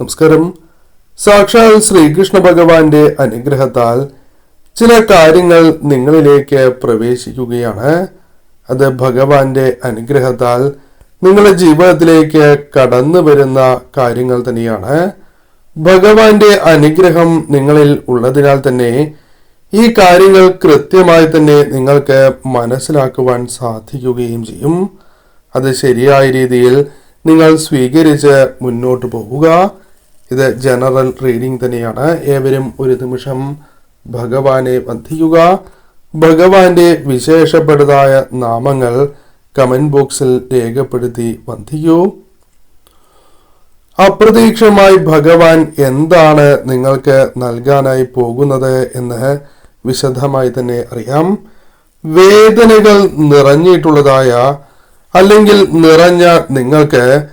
നമസ്കാരം. സാക്ഷാൽ ശ്രീകൃഷ്ണ ഭഗവാന്റെ അനുഗ്രഹത്താൽ ചില കാര്യങ്ങൾ നിങ്ങളിലേക്ക് പ്രവേശിക്കുകയാണ്. അത് ഭഗവാന്റെ അനുഗ്രഹത്താൽ നിങ്ങളുടെ ജീവിതത്തിലേക്ക് കടന്നു വരുന്ന കാര്യങ്ങൾ തന്നെയാണ്. ഭഗവാന്റെ അനുഗ്രഹം നിങ്ങളിൽ ഉള്ളതിനാൽ തന്നെ ഈ കാര്യങ്ങൾ കൃത്യമായി തന്നെ നിങ്ങൾക്ക് മനസ്സിലാക്കുവാൻ സാധിക്കുകയും ചെയ്യും. അത് ശരിയായ രീതിയിൽ നിങ്ങൾ സ്വീകരിച്ച് മുന്നോട്ട് പോവുക. ഇത് ജനറൽ റീഡിംഗ് തന്നെയാണ്. ഏവരും ഒരു നിമിഷം ഭഗവാനെ വന്ദിക്കുക. ഭഗവാന്റെ വിശേഷപ്പെട്ടതായ നാമങ്ങൾ കമന്റ് ബോക്സിൽ രേഖപ്പെടുത്തി വന്ദിക്കൂ. അപ്രതീക്ഷമായി ഭഗവാൻ എന്താണ് നിങ്ങൾക്ക് നൽകാനായി പോകുന്നത് എന്ന് വിശദമായി തന്നെ അറിയാം. വേദനകൾ നിറഞ്ഞിട്ടുള്ളതായ അല്ലെങ്കിൽ നിറഞ്ഞ നിങ്ങൾക്ക്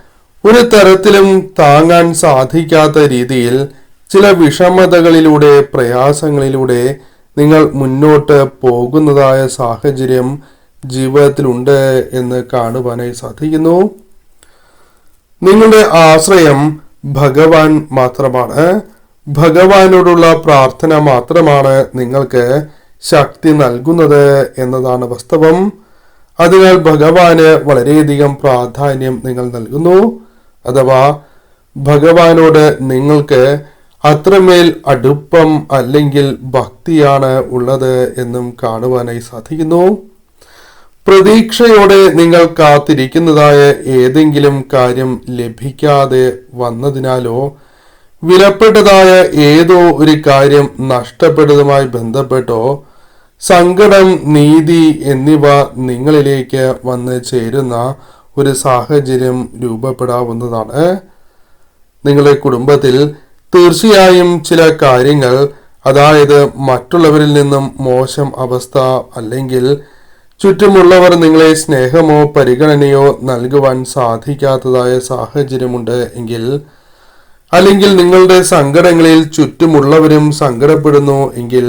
ഒരു തരത്തിലും താങ്ങാൻ സാധിക്കാത്ത രീതിയിൽ ചില വിഷമതകളിലൂടെ പ്രയാസങ്ങളിലൂടെ നിങ്ങൾ മുന്നോട്ട് പോകുന്നതായ സാഹചര്യം ജീവിതത്തിലുണ്ട് എന്ന് കാണുവാനായി സാധിക്കുന്നു. നിങ്ങളുടെ ആശ്രയം ഭഗവാൻ മാത്രമാണ്. ഭഗവാനോടുള്ള പ്രാർത്ഥന മാത്രമാണ് നിങ്ങൾക്ക് ശക്തി നൽകുന്നത് എന്നതാണ് വാസ്തവം. അതിനാൽ ഭഗവാന് വളരെയധികം പ്രാധാന്യം നിങ്ങൾ നൽകുന്നു. അഥവാ ഭഗവാനോട് നിങ്ങൾക്ക് അത്രമേൽ അടുപ്പം അല്ലെങ്കിൽ ഭക്തിയാണ് ഉള്ളത് എന്നും കാണുവാനായി സാധിക്കുന്നു. പ്രതീക്ഷയോടെ നിങ്ങൾ കാത്തിരിക്കുന്നതായ ഏതെങ്കിലും കാര്യം ലഭിക്കാതെ വന്നതിനാലോ വിലപ്പെട്ടതായ ഏതോ ഒരു കാര്യം നഷ്ടപ്പെട്ടതുമായി ബന്ധപ്പെട്ടോ സങ്കടം നീതി എന്നിവ നിങ്ങളിലേക്ക് വന്ന് ചേരുന്ന ഒരു സാഹചര്യം രൂപപ്പെടാവുന്നതാണ്. നിങ്ങളുടെ കുടുംബത്തിൽ തീർച്ചയായും ചില കാര്യങ്ങൾ അതായത് മറ്റുള്ളവരിൽ നിന്നും മോശം അവസ്ഥ അല്ലെങ്കിൽ ചുറ്റുമുള്ളവർ നിങ്ങളെ സ്നേഹമോ പരിഗണനയോ നൽകുവാൻ സാധിക്കാത്തതായ സാഹചര്യമുണ്ട് എങ്കിൽ അല്ലെങ്കിൽ നിങ്ങളുടെ സങ്കടങ്ങളിൽ ചുറ്റുമുള്ളവരും സങ്കടപ്പെടുന്നു എങ്കിൽ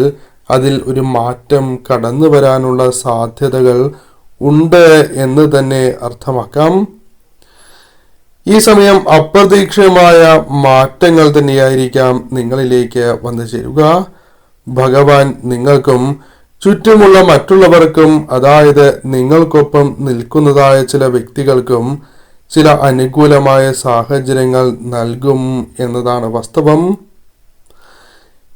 അതിൽ ഒരു മാറ്റം കടന്നു വരാനുള്ള സാധ്യതകൾ ഉണ്ട് എന്ന് തന്നെ അർത്ഥമാക്കാം. ഈ സമയം അപ്രതീക്ഷിതമായ മാറ്റങ്ങൾ തന്നെയായിരിക്കാം നിങ്ങളിലേക്ക് വന്നു ചേരുക. ഭഗവാൻ നിങ്ങൾക്കും ചുറ്റുമുള്ള മറ്റുള്ളവർക്കും അതായത് നിങ്ങൾക്കൊപ്പം നിൽക്കുന്നതായ ചില വ്യക്തികൾക്കും ചില അനുകൂലമായ സാഹചര്യങ്ങൾ നൽകും എന്നതാണ് വാസ്തവം.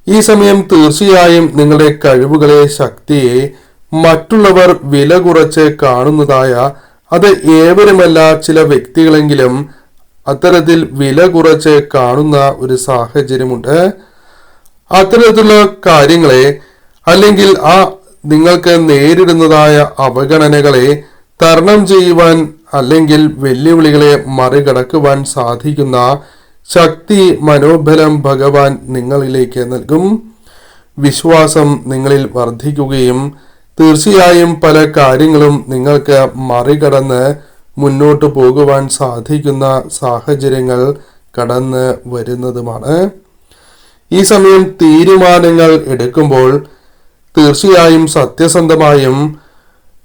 ഈ സമയം തീർച്ചയായും നിങ്ങളുടെ കഴിവുകളെ ശക്തിയെ മറ്റുള്ളവർ വില കുറച്ച് കാണുന്നതായ അത് ഏവരുമല്ല ചില വ്യക്തികളെങ്കിലും അത്തരത്തിൽ വില കുറച്ച് കാണുന്ന ഒരു സാഹചര്യമുണ്ട്. അത്തരത്തിലുള്ള കാര്യങ്ങളെ അല്ലെങ്കിൽ ആ നിങ്ങൾക്ക് നേരിടുന്നതായ അവഗണനകളെ തരണം ചെയ്യുവാൻ അല്ലെങ്കിൽ വെല്ലുവിളികളെ മറികടക്കുവാൻ സാധിക്കുന്ന ശക്തി മനോബലം ഭഗവാൻ നിങ്ങളിലേക്ക് നൽകും. വിശ്വാസം നിങ്ങളിൽ വർദ്ധിക്കുകയും തീർച്ചയായും പല കാര്യങ്ങളും നിങ്ങൾക്ക് മറികടന്ന് മുന്നോട്ട് പോകുവാൻ സാധിക്കുന്ന സാഹചര്യങ്ങൾ കടന്ന് വരുന്നതുമാണ്. ഈ സമയം തീരുമാനങ്ങൾ എടുക്കുമ്പോൾ തീർച്ചയായും സത്യസന്ധമായും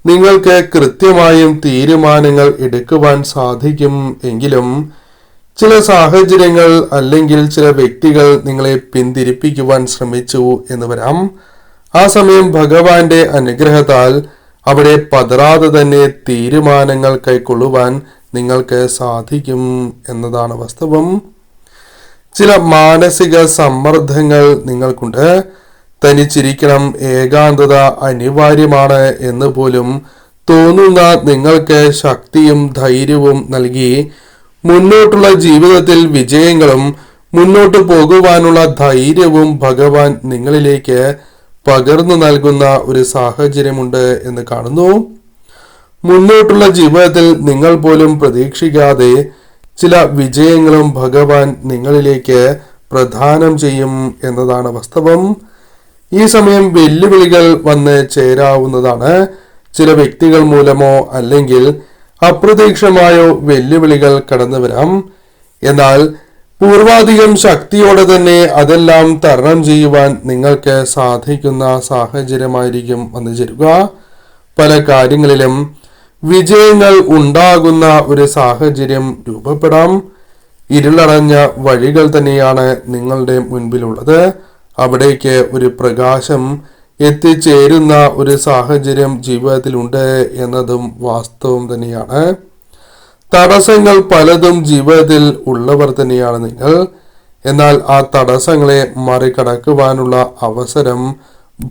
നിങ്ങൾക്ക് കൃത്യമായും തീരുമാനങ്ങൾ എടുക്കുവാൻ സാധിക്കും എങ്കിലും ചില സാഹചര്യങ്ങൾ അല്ലെങ്കിൽ ചില വ്യക്തികൾ നിങ്ങളെ പിന്തിരിപ്പിക്കുവാൻ ശ്രമിച്ചു എന്ന് വരാം. ആ സമയം ഭഗവാന്റെ അനുഗ്രഹത്താൽ അവിടെ പതറാതെ തന്നെ തീരുമാനങ്ങൾ കൈക്കൊള്ളുവാൻ നിങ്ങൾക്ക് സാധിക്കും എന്നതാണ് വാസ്തവം. ചില മാനസിക സമ്മർദ്ദങ്ങൾ നിങ്ങൾക്കുണ്ട്. തനിച്ചിരിക്കണം ഏകാന്തത അനിവാര്യമാണ് എന്ന് പോലും തോന്നുന്ന നിങ്ങൾക്ക് ശക്തിയും ധൈര്യവും നൽകി മുന്നോട്ടുള്ള ജീവിതത്തിൽ വിജയങ്ങളും മുന്നോട്ട് പോകുവാനുള്ള ധൈര്യവും ഭഗവാൻ നിങ്ങളിലേക്ക് പകർന്നു നൽകുന്ന ഒരു സാഹചര്യമുണ്ട് എന്ന് കാണുന്നു. മുന്നോട്ടുള്ള ജീവിതത്തിൽ നിങ്ങൾ പോലും പ്രതീക്ഷിക്കാതെ ചില വിജയങ്ങളും ഭഗവാൻ നിങ്ങളിലേക്ക് പ്രദാനം ചെയ്യും എന്നതാണ് വാസ്തവം. ഈ സമയം വെല്ലുവിളികൾ വന്ന് ചേരാവുന്നതാണ്. ചില വ്യക്തികൾ മൂലമോ അല്ലെങ്കിൽ അപ്രതീക്ഷമായോ വെല്ലുവിളികൾ കടന്നു വരാം എന്നാൽ പൂർവാധികം ശക്തിയോടെ തന്നെ അതെല്ലാം തരണം ചെയ്യുവാൻ നിങ്ങൾക്ക് സാധിക്കുന്ന സാഹചര്യമായിരിക്കും വന്നു ചേരുക. പല കാര്യങ്ങളിലും വിജയങ്ങൾ ഉണ്ടാകുന്ന ഒരു സാഹചര്യം രൂപപ്പെടാം. ഇരുളടഞ്ഞ വഴികൾ തന്നെയാണ് നിങ്ങളുടെ മുൻപിലുള്ളത്. അവിടേക്ക് ഒരു പ്രകാശം എത്തിച്ചേരുന്ന ഒരു സാഹചര്യം ജീവിതത്തിലുണ്ട് എന്നതും വാസ്തവം തന്നെയാണ്. തടസ്സങ്ങൾ പലതും ജീവിതത്തിൽ ഉള്ളവർ തന്നെയാണ് നിങ്ങൾ. എന്നാൽ ആ തടസ്സങ്ങളെ മറികടക്കുവാനുള്ള അവസരം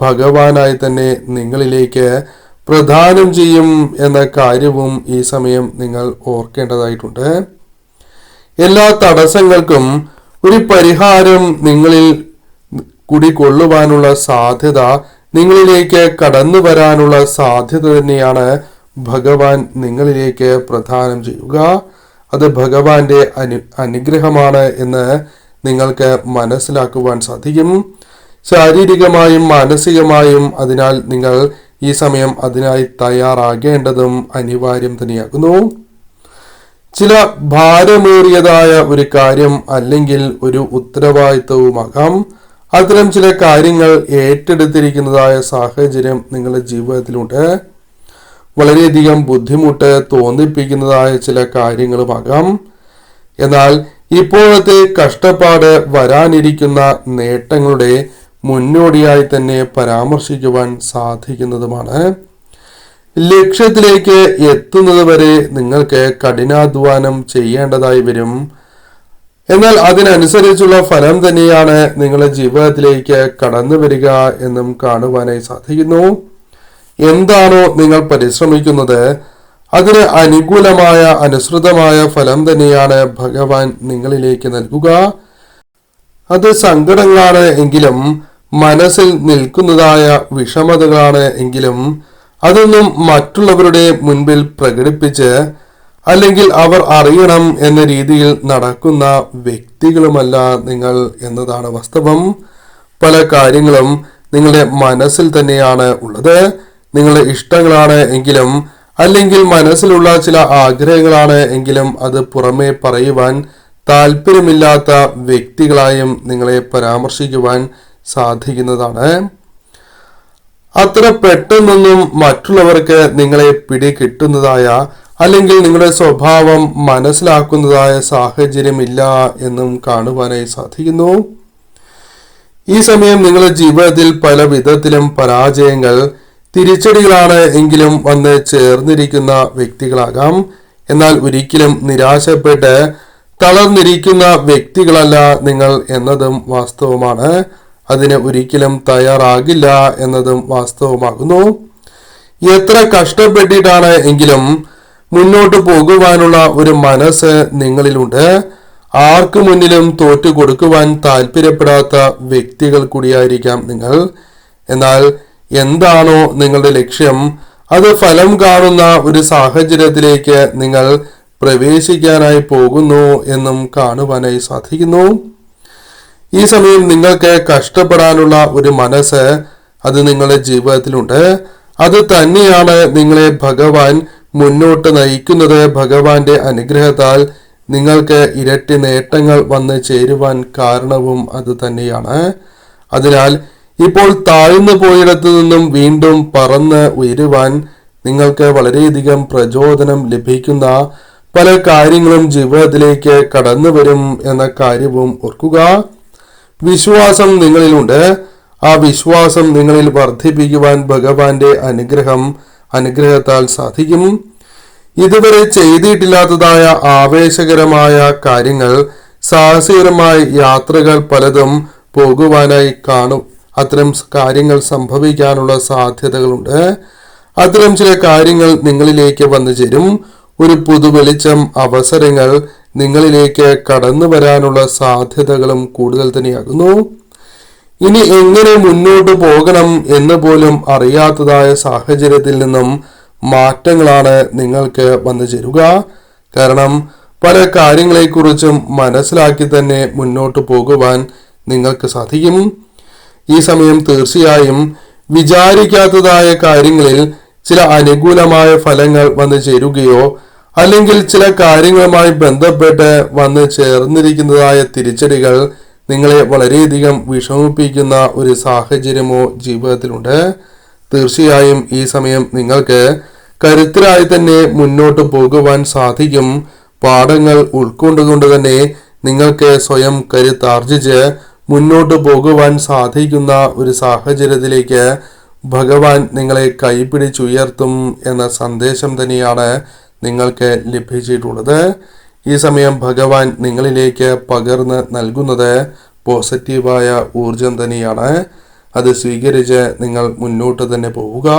ഭഗവാനായി തന്നെ നിങ്ങളിലേക്ക് പ്രദാനം ചെയ്യും എന്ന കാര്യവും ഈ സമയം നിങ്ങൾ ഓർക്കേണ്ടതായിട്ടുണ്ട്. എല്ലാ തടസ്സങ്ങൾക്കും ഒരു പരിഹാരം നിങ്ങളിൽ കുടികൊള്ളുവാനുള്ള സാധ്യത നിങ്ങളിലേക്ക് കടന്നു വരാനുള്ള സാധ്യത തന്നെയാണ് ഭഗവാൻ നിങ്ങളിലേക്ക് പ്രധാനം ചെയ്യുക. അത് ഭഗവാന്റെ അനു അനുഗ്രഹമാണ് എന്ന് നിങ്ങൾക്ക് മനസ്സിലാക്കുവാൻ സാധിക്കും. ശാരീരികമായും മാനസികമായും അതിനാൽ നിങ്ങൾ ഈ സമയം അതിനായി തയ്യാറാകേണ്ടതും അനിവാര്യം തന്നെയാകുന്നു. ചില ഭാരമേറിയതായ ഒരു കാര്യം അല്ലെങ്കിൽ ഒരു ഉത്തരവാദിത്വവുമാകാം. അത്തരം ചില കാര്യങ്ങൾ ഏറ്റെടുത്തിരിക്കുന്നതായ സാഹചര്യം നിങ്ങളുടെ ജീവിതത്തിലുണ്ട്. വളരെയധികം ബുദ്ധിമുട്ട് തോന്നിപ്പിക്കുന്നതായ ചില കാര്യങ്ങളുമാകാം. എന്നാൽ ഇപ്പോഴത്തെ കഷ്ടപ്പാട് വരാനിരിക്കുന്ന നേട്ടങ്ങളുടെ മുന്നോടിയായി തന്നെ പരാമർശിക്കുവാൻ സാധിക്കുന്നതുമാണ്. ലക്ഷ്യത്തിലേക്ക് എത്തുന്നത് വരെ നിങ്ങൾക്ക് കഠിനാധ്വാനം ചെയ്യേണ്ടതായി വരും. എന്നാൽ അതിനനുസരിച്ചുള്ള ഫലം തന്നെയാണ് നിങ്ങളുടെ ജീവിതത്തിലേക്ക് കടന്നു വരിക എന്നും കാണുവാനായി സാധിക്കുന്നു. എന്താണോ നിങ്ങൾ പരിശ്രമിക്കുന്നത്? അതിന് അനുകൂലമായ അനുസൃതമായ ഫലം തന്നെയാണ് ഭഗവാൻ നിങ്ങളിലേക്ക് നൽകുക. അത് സങ്കടങ്ങളാണ് എങ്കിലും മനസ്സിൽ നിൽക്കുന്നതായ വിഷമതകളാണ് എങ്കിലും അതൊന്നും മറ്റുള്ളവരുടെ മുൻപിൽ പ്രകടിപ്പിച്ച് അല്ലെങ്കിൽ അവർ അറിയണം എന്ന രീതിയിൽ നടക്കുന്ന വ്യക്തികളുമല്ല നിങ്ങൾ എന്നതാണ് വാസ്തവം. പല കാര്യങ്ങളും നിങ്ങളുടെ മനസ്സിൽ തന്നെയാണ് ഉള്ളത്. നിങ്ങളുടെ ഇഷ്ടങ്ങളാണ് എങ്കിലും അല്ലെങ്കിൽ മനസ്സിലുള്ള ചില ആഗ്രഹങ്ങളാണ് എങ്കിലും അത് പുറമേ പറയുവാൻ താല്പര്യമില്ലാത്ത വ്യക്തികളായും നിങ്ങളെ പരാമർശിക്കുവാൻ സാധിക്കുന്നതാണ്. അത്ര പെട്ടെന്നൊന്നും മറ്റുള്ളവർക്ക് നിങ്ങളെ പിടികിട്ടുന്നതായ അല്ലെങ്കിൽ നിങ്ങളുടെ സ്വഭാവം മനസ്സിലാക്കുന്നതായ സാഹചര്യമില്ല എന്നും കാണുവാനായി സാധിക്കുന്നു. ഈ സമയം നിങ്ങളുടെ ജീവിതത്തിൽ പല വിധത്തിലും പരാജയങ്ങൾ തിരിച്ചടികളാണ് എങ്കിലും വന്ന് ചേർന്നിരിക്കുന്ന വ്യക്തികളാകാം. എന്നാൽ ഒരിക്കലും നിരാശപ്പെട്ട് തളർന്നിരിക്കുന്ന വ്യക്തികളല്ല നിങ്ങൾ എന്നതും വാസ്തവമാണ്. അതിന് ഒരിക്കലും തയ്യാറാകില്ല എന്നതും വാസ്തവമാകുന്നു. എത്ര കഷ്ടപ്പെട്ടിട്ടാണ് എങ്കിലും മുന്നോട്ട് പോകുവാനുള്ള ഒരു മനസ്സ് നിങ്ങളിലുണ്ട്. ആർക്കു മുന്നിലും തോറ്റു കൊടുക്കുവാൻ താല്പര്യപ്പെടാത്ത വ്യക്തികൾ കൂടിയായിരിക്കാം നിങ്ങൾ. എന്നാൽ എന്താണോ നിങ്ങളുടെ ലക്ഷ്യം അത് ഫലം കാണുന്ന ഒരു സാഹചര്യത്തിലേക്ക് നിങ്ങൾ പ്രവേശിക്കാനായി പോകുന്നു എന്നും കാണുവാനായി സാധിക്കുന്നു. ഈ സമയം നിങ്ങൾക്ക് കഷ്ടപ്പെടാനുള്ള ഒരു മനസ്സ് അത് നിങ്ങളുടെ ജീവിതത്തിലുണ്ട്. അത് തന്നെയാണ് നിങ്ങളെ ഭഗവാൻ മുന്നോട്ട് നയിക്കുന്നത്. ഭഗവാന്റെ അനുഗ്രഹത്താൽ നിങ്ങൾക്ക് ഇരട്ടി നേട്ടങ്ങൾ വന്ന് ചേരുവാൻ കാരണവും അത് തന്നെയാണ്. അതിനാൽ ഇപ്പോൾ താഴ്ന്നു പോയിടത്തു നിന്നും വീണ്ടും പറന്ന് ഉയരുവാൻ നിങ്ങൾക്ക് വളരെയധികം പ്രചോദനം ലഭിക്കുന്ന പല കാര്യങ്ങളും ജീവിതത്തിലേക്ക് കടന്നു വരും എന്ന കാര്യവും ഓർക്കുക. വിശ്വാസം നിങ്ങളിലുണ്ട്. ആ വിശ്വാസം നിങ്ങളിൽ വർദ്ധിപ്പിക്കുവാൻ ഭഗവാന്റെ അനുഗ്രഹം അനുഗ്രഹത്താൽ സാധിക്കും. ഇതുവരെ ചെയ്തിട്ടില്ലാത്തതായ ആവേശകരമായ കാര്യങ്ങൾ സാഹസികരമായ യാത്രകൾ പലതും പോകുവാനായി കാണും. അത്തരം കാര്യങ്ങൾ സംഭവിക്കാനുള്ള സാധ്യതകളുണ്ട്. അത്തരം ചില കാര്യങ്ങൾ നിങ്ങളിലേക്ക് വന്നു ചേരും. ഒരു പുതുവെളിച്ചം അവസരങ്ങൾ നിങ്ങളിലേക്ക് കടന്നു വരാനുള്ള സാധ്യതകളും കൂടുതൽ തന്നെയാകുന്നു. ഇനി എങ്ങനെ മുന്നോട്ട് പോകണം എന്ന് പോലും അറിയാത്തതായ സാഹചര്യത്തിൽ നിന്നും മാറ്റങ്ങളാണ് നിങ്ങൾക്ക് വന്നു ചേരുക. കാരണം പല കാര്യങ്ങളെക്കുറിച്ചും മനസ്സിലാക്കി തന്നെ മുന്നോട്ട് പോകുവാൻ നിങ്ങൾക്ക് സാധിക്കും. ഈ സമയം തീർച്ചയായും വിചാരിക്കാത്തതായ കാര്യങ്ങളിൽ ചില അനുകൂലമായ ഫലങ്ങൾ വന്നു ചേരുകയോ അല്ലെങ്കിൽ ചില കാര്യങ്ങളുമായി ബന്ധപ്പെട്ട് വന്ന് ചേർന്നിരിക്കുന്നതായ തിരിച്ചടികൾ നിങ്ങളെ വളരെയധികം വിഷമിപ്പിക്കുന്ന ഒരു സാഹചര്യമോ ജീവിതത്തിലുണ്ട്. തീർച്ചയായും ഈ സമയം നിങ്ങൾക്ക് കരുത്തരായി തന്നെ മുന്നോട്ട് പോകുവാൻ സാധിക്കും. പാഠങ്ങൾ ഉൾക്കൊണ്ടുകൊണ്ട് തന്നെ നിങ്ങൾക്ക് സ്വയം കരുത്താർജിച്ച് മുന്നോട്ട് പോകുവാൻ സാധിക്കുന്ന ഒരു സാഹചര്യത്തിലേക്ക് ഭഗവാൻ നിങ്ങളെ കൈപിടിച്ചുയർത്തും എന്ന സന്ദേശം തന്നെയാണ് നിങ്ങൾക്ക് ലഭിച്ചിട്ടുള്ളത്. ഈ സമയം ഭഗവാൻ നിങ്ങളിലേക്ക് പകർന്ന് നൽകുന്നത് പോസിറ്റീവായ ഊർജം തന്നെയാണ്. അത് സ്വീകരിച്ച് നിങ്ങൾ മുന്നോട്ട് തന്നെ പോവുക.